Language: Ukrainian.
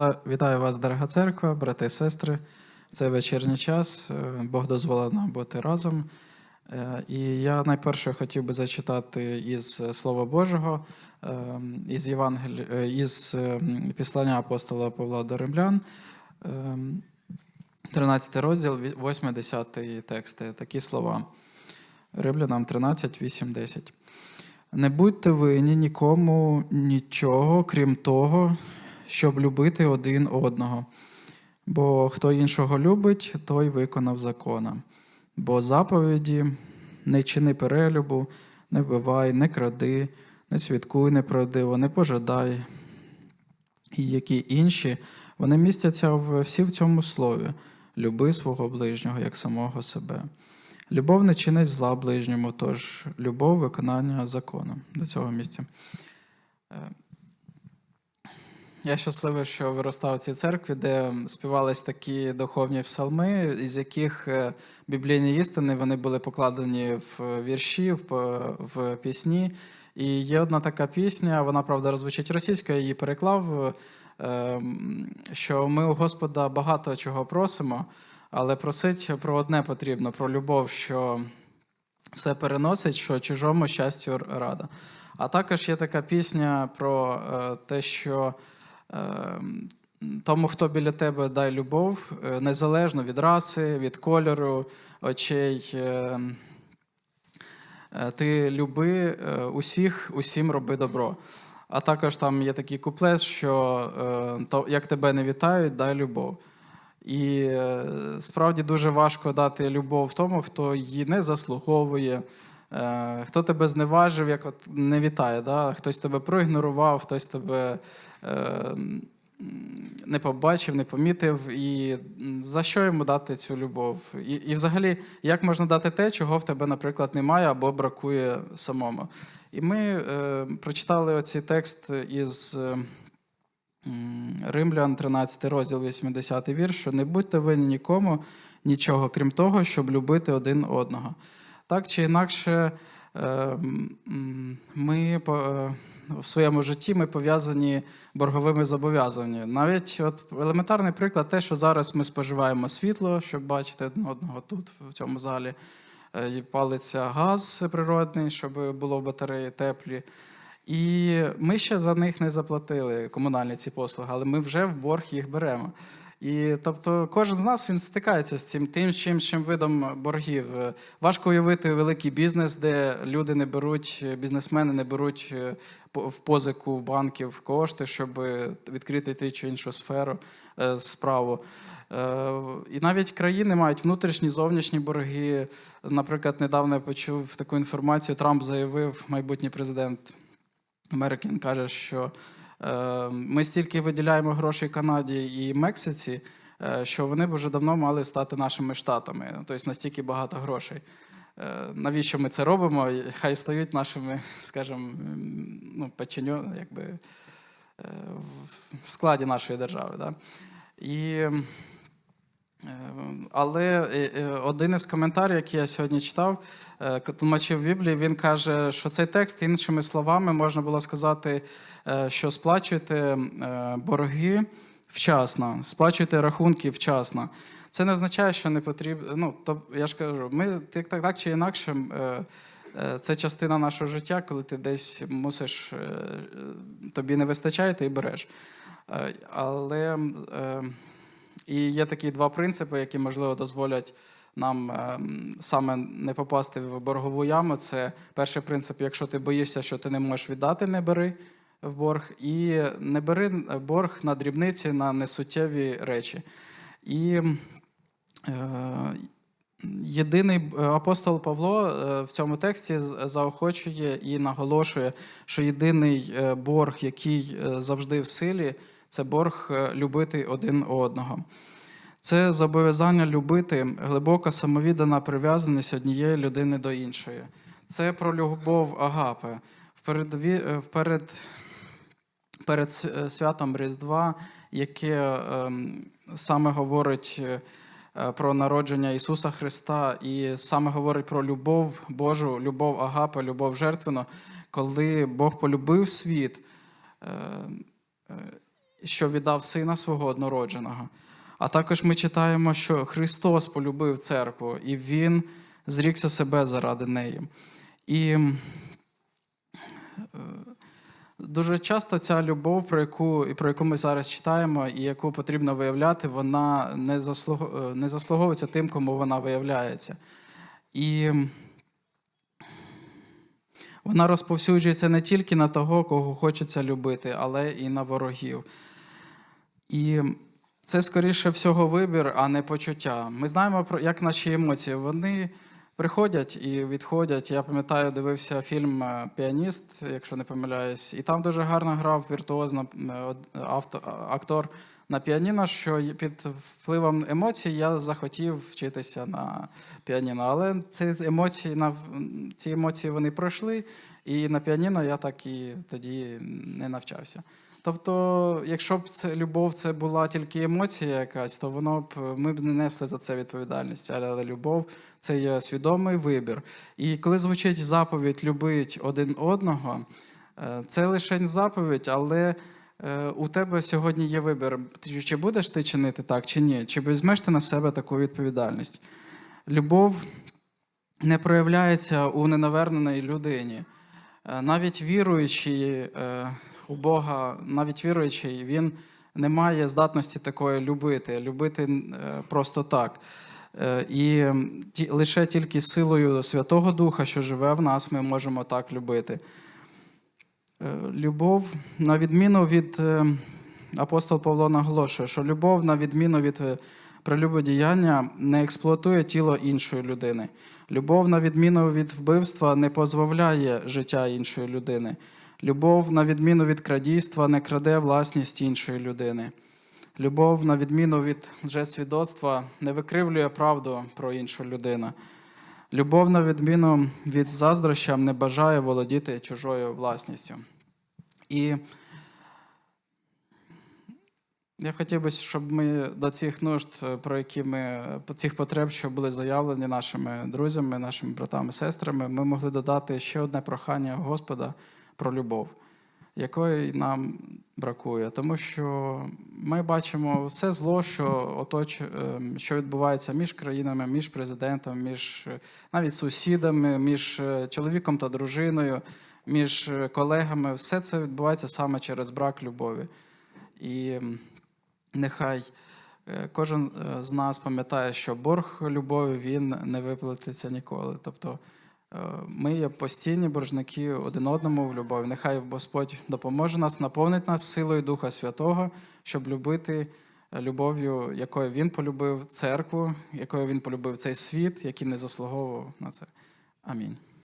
Та- Вітаю вас, дорога церква, брати і сестри. Це вечірній час. е, Бог дозволив нам бути разом. Е, І я найперше хотів би зачитати із Слова Божого, е, із Євангелі... е, із е, післання апостола Павла до Римлян, е, 13 розділ, 8-10 тексти. Такі слова. Римлянам 13, 8, 10. Не будьте винні нікому нічого, крім того, щоб любити один одного. Бо хто іншого любить, той виконав закона. Бо заповіді не чини перелюбу, не вбивай, не кради, не свідкуй неправдиво, не пожадай. І які інші, вони містяться в, всі в цьому слові. Люби свого ближнього як самого себе. Любов не чинить зла ближньому, тож любов виконання закону до цього місця. Е, Я щасливий, що виростав в цій церкві, де співались такі духовні псалми, із яких е, біблійні істини вони були покладені в вірші, в, в пісні. І є одна така пісня, вона правда розвучить російською, я її переклав. е, Що ми у Господа багато чого просимо, але просить про одне потрібно: про любов, що все переносить, що чужому щастю рада. А також є така пісня про е, те, що е, тому, хто біля тебе дай любов, е, незалежно від раси, від кольору, очей. е, е, Ти люби усіх, усім роби добро. А також там є такий куплет, що то, як тебе не вітають, дай любов. І справді дуже важко дати любов тому, хто її не заслуговує, хто тебе зневажив, як от не вітає. Да? Хтось тебе проігнорував, хтось тебе не побачив, не помітив. І за що йому дати цю любов? І, і взагалі, як можна дати те, чого в тебе, наприклад, немає або бракує самому? І ми е, прочитали оцей текст із. е, Римлян, 13 розділ, 80 вірш, що не будьте винні нікому нічого, крім того, щоб любити один одного. Так чи інакше, е, ми е, в своєму житті ми пов'язані борговими зобов'язаннями. Навіть от елементарний приклад, те, що зараз ми споживаємо світло, щоб бачити одного тут, в цьому залі, е, і палиться газ природний, щоб було батареї теплі. І ми ще за них не заплатили комунальні ці послуги, але ми вже в борг їх беремо. І тобто кожен з нас він стикається з цим тим чим, чим видом боргів. Е, Важко уявити великий бізнес, де люди не беруть, е, бізнесмени не беруть е, в позику в банків кошти, щоб відкрити ту чи іншу сферу справу. І навіть країни мають внутрішні зовнішні борги. Наприклад, недавно я почув таку інформацію. Трамп заявив, майбутній президент Америки він каже, що ми стільки виділяємо грошей Канаді і Мексиці, е, що вони б вже давно мали стати нашими штатами. Тобто настільки багато грошей. Е, навіщо ми це робимо? Хай стають нашими, скажімо, ну, печеньо, якби е, в- складі нашої держави. Да? І Але е, е, один із коментарів, який я сьогодні читав, е, тлумачив Біблії, він каже, що цей текст, іншими словами, можна було сказати, що сплачуйте борги вчасно, сплачуйте рахунки вчасно. Це не означає, що не потрібно. Ну, то я ж кажу, ми так, так, так чи інакше, це частина нашого життя, коли ти десь мусиш, тобі не вистачає, ти береш. Але і є такі два принципи, які, можливо, дозволять нам ем, саме не попасти в боргову яму. Це перший принцип: якщо ти боїшся, що ти не можеш віддати, не бери в борг, і не бери борг на дрібниці, на несуттєві речі. І е, єдиний е, апостол Павло е, в цьому тексті заохочує і наголошує, що єдиний е, борг, який завжди в силі, це борг е, любити один одного. Це зобов'язання любити, глибока самовіддана прив'язаність однієї людини до іншої. Це про любов Агапи. Впередві, е, вперед, перед с- е, святом Різдва, яке ем, саме говорить про народження Ісуса Христа, і саме говорить про любов Божу, любов Агапи, любов жертвену, коли Бог полюбив світ. Що віддав сина свого однородженого. А також ми читаємо, що Христос полюбив церкву, і Він зрікся себе заради неї. І е, дуже часто ця любов, про яку, про яку ми зараз читаємо, і яку потрібно виявляти, вона не, заслуг, е, не заслуговується тим, кому вона виявляється. І вона розповсюджується не тільки на того, кого хочеться любити, але і на ворогів. І це скоріше всього вибір, а не почуття. Ми знаємо, як наші емоції. Вони приходять і відходять. Я пам'ятаю, дивився фільм е, Піаніст, якщо не помиляюсь, і там дуже гарно грав віртуозно е, авто, актор на піаніно, що під впливом емоцій я захотів вчитися на піаніно. Але ці емоції, ці емоції вони пройшли, і на піаніно я так і тоді не навчався. Тобто, якщо б це любов це була тільки емоція якась, то воно б ми б не несли за це відповідальність. Але любов це є свідомий вибір. І коли звучить заповідь любить один одного, е, це лише заповідь, але е, у тебе сьогодні є вибір. Чи будеш ти чинити так, чи ні? Чи візьмеш ти на себе таку відповідальність? Любов не проявляється у ненаверненої людині. Е, Навіть віруючий е, у Бога, навіть віруючий, він не має здатності такої любити, любити е, просто так. Е, І лише тільки силою Святого Духа, що живе в нас, ми можемо так любити. Е, Любов, на відміну від апостол Павло наголошує, що любов, на відміну від прелюбодіяння, не експлуатує тіло іншої людини. Любов, на відміну від вбивства, не позбавляє життя іншої людини. Любов, на відміну від крадійства, не краде власність іншої людини. Любов, на відміну від лжесвідоцтва, не викривлює правду про іншу людину. Любов, на відміну від заздроща, не бажає володіти чужою власністю. І я хотів би, щоб ми до цих нужд, е, про які ми цих потреб, що були заявлені нашими друзями, нашими братами, сестрами, ми могли додати ще одне прохання Господа про любов, якої нам бракує. Тому що ми бачимо все зло, що оточ, е, що відбувається між країнами, між президентом, між е, навіть сусідами, між е, чоловіком та дружиною, між е, колегами. Все це відбувається саме через брак любові. І нехай кожен з нас пам'ятає, що борг любові він не виплатиться ніколи. Тобто ми є постійні боржники один одному в любові. Нехай Господь допоможе нас, наповнить нас силою Духа Святого, щоб любити е, любов'ю, якою Він полюбив церкву, якою він полюбив цей світ, який не заслуговував на це. Амінь.